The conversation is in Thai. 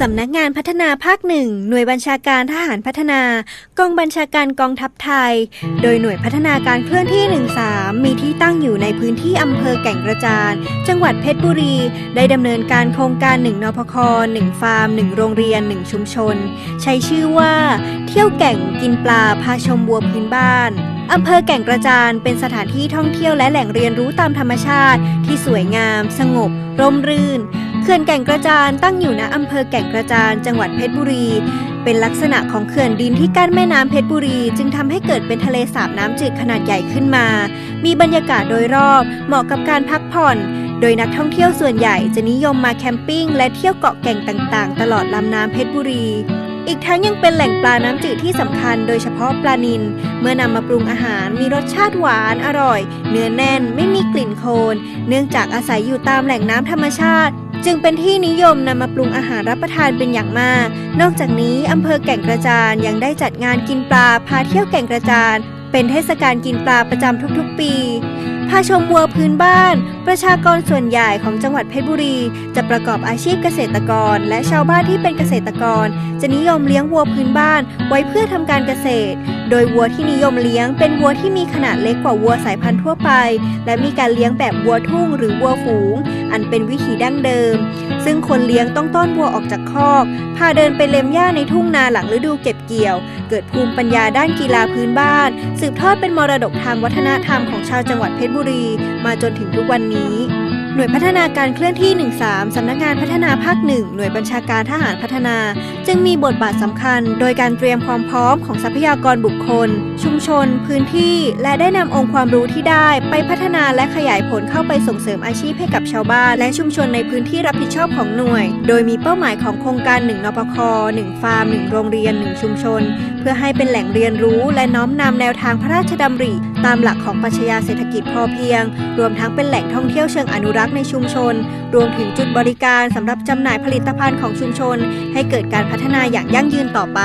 สำนักงานพัฒนาภาคหนึ่งหน่วยบัญชาการทหารพัฒนากองบัญชาการกองทัพไทย โดยหน่วยพัฒนาการเคลื่อนที่ 13 มีที่ตั้งอยู่ในพื้นที่อำเภอแก่งกระจาน จังหวัดเพชรบุรี ได้ดำเนินการโครงการ 1นพค1ฟาร์ม 1 โรงเรียน 1 ชุมชน ใช้ชื่อว่า เที่ยวแก่งกินปลาพาชมบัวพื้นบ้านอำเภอแก่งกระจานเป็นสถานที่ท่องเที่ยวและแหล่งเรียนรู้ตามธรรมชาติ ที่สวยงาม สงบ ร่มรื่น เขื่อนแก่งกระจานตั้งอยู่ณอำเภอแก่งกระจานจังหวัดเพชรบุรี เป็นลักษณะของเขื่อนดินที่กั้นแม่น้ำเพชรบุรี จึงทำให้เกิดเป็นทะเลสาบน้ำจืดขนาดใหญ่ขึ้นมา มีบรรยากาศโดยรอบ เหมาะกับการพักผ่อน โดยนักท่องเที่ยวส่วนใหญ่จะนิยมมาแคมปิ้งและเที่ยวเกาะแก่งต่างๆ ตลอดลำน้ำเพชรบุรี อีกทั้งยังเป็นแหล่งปลาน้ำจืดที่สำคัญโดยเฉพาะปลานิล เมื่อนำมาปรุงอาหารมีรสชาติหวานอร่อย เนื้อแน่นไม่มีกลิ่นโคลนเนื่องจากอาศัยอยู่ตามแหล่งน้ำธรรมชาติ จึงเป็นที่นิยมนำมาปรุงอาหารรับประทานเป็นอย่างมาก นอกจากนี้อำเภอแก่งกระจานยังได้จัดงานกินปลาพาเที่ยวแก่งกระจาน เป็นเทศกาลกินปลาประจำทุกๆปีพาชมวัวพื้นบ้าน ประชากรส่วนใหญ่ของจังหวัดเพชรบุรี จะประกอบอาชีพเกษตรกร และชาวบ้านที่เป็นเกษตรกร จะนิยมเลี้ยงวัวพื้นบ้าน ไว้เพื่อทำการเกษตร โดยวัวที่นิยมเลี้ยงเป็นวัวที่มีขนาดเล็กกว่าวัวสายพันธุ์ทั่วไป และมีการเลี้ยงแบบวัวทุ่งหรือวัวฝูง อันเป็นวิถีดั้งเดิม ซึ่งคนเลี้ยงต้องต้อนวัวออกจากคอกพาเดินไปเล็มหญ้าในทุ่งนาหลังฤดูเก็บเกี่ยว เกิดภูมิปัญญาด้านกีฬาพื้นบ้านสืบทอดเป็นมรดกทางวัฒนธรรมของชาวจังหวัดเพชรบุรี มาจนถึงทุกวันนี้ หน่วยพัฒนาการเคลื่อนที่ 13 สำนักงานพัฒนาภาคหนึ่งหน่วยบัญชาการทหารพัฒนา จึงมีบทบาทสำคัญ โดยการเตรียมความพร้อมของทรัพยากรบุคคล ชุมชน พื้นที่ และได้นำองค์ความรู้ที่ได้ ไปพัฒนาและขยายผลเข้าไปส่งเสริมอาชีพให้กับชาวบ้าน และชุมชนในพื้นที่รับผิดชอบของหน่วย โดยมีเป้าหมายของโครงการ1นปค1ฟาร์ม1โรงเรียน 1 ชุมชน เพื่อให้เป็นแหล่งเรียนรู้ และน้อมนำแนวทางพระราชดำริ ตามหลักของปรัชญาเศรษฐกิจพอเพียง รวมทั้งเป็นแหล่งท่องเที่ยวเชิงอนุรักษ์ในชุมชน รวมถึงจุดบริการสำหรับจำหน่ายผลิตภัณฑ์ของชุมชน ให้เกิดการพัฒนาอย่างยั่งยืนต่อไป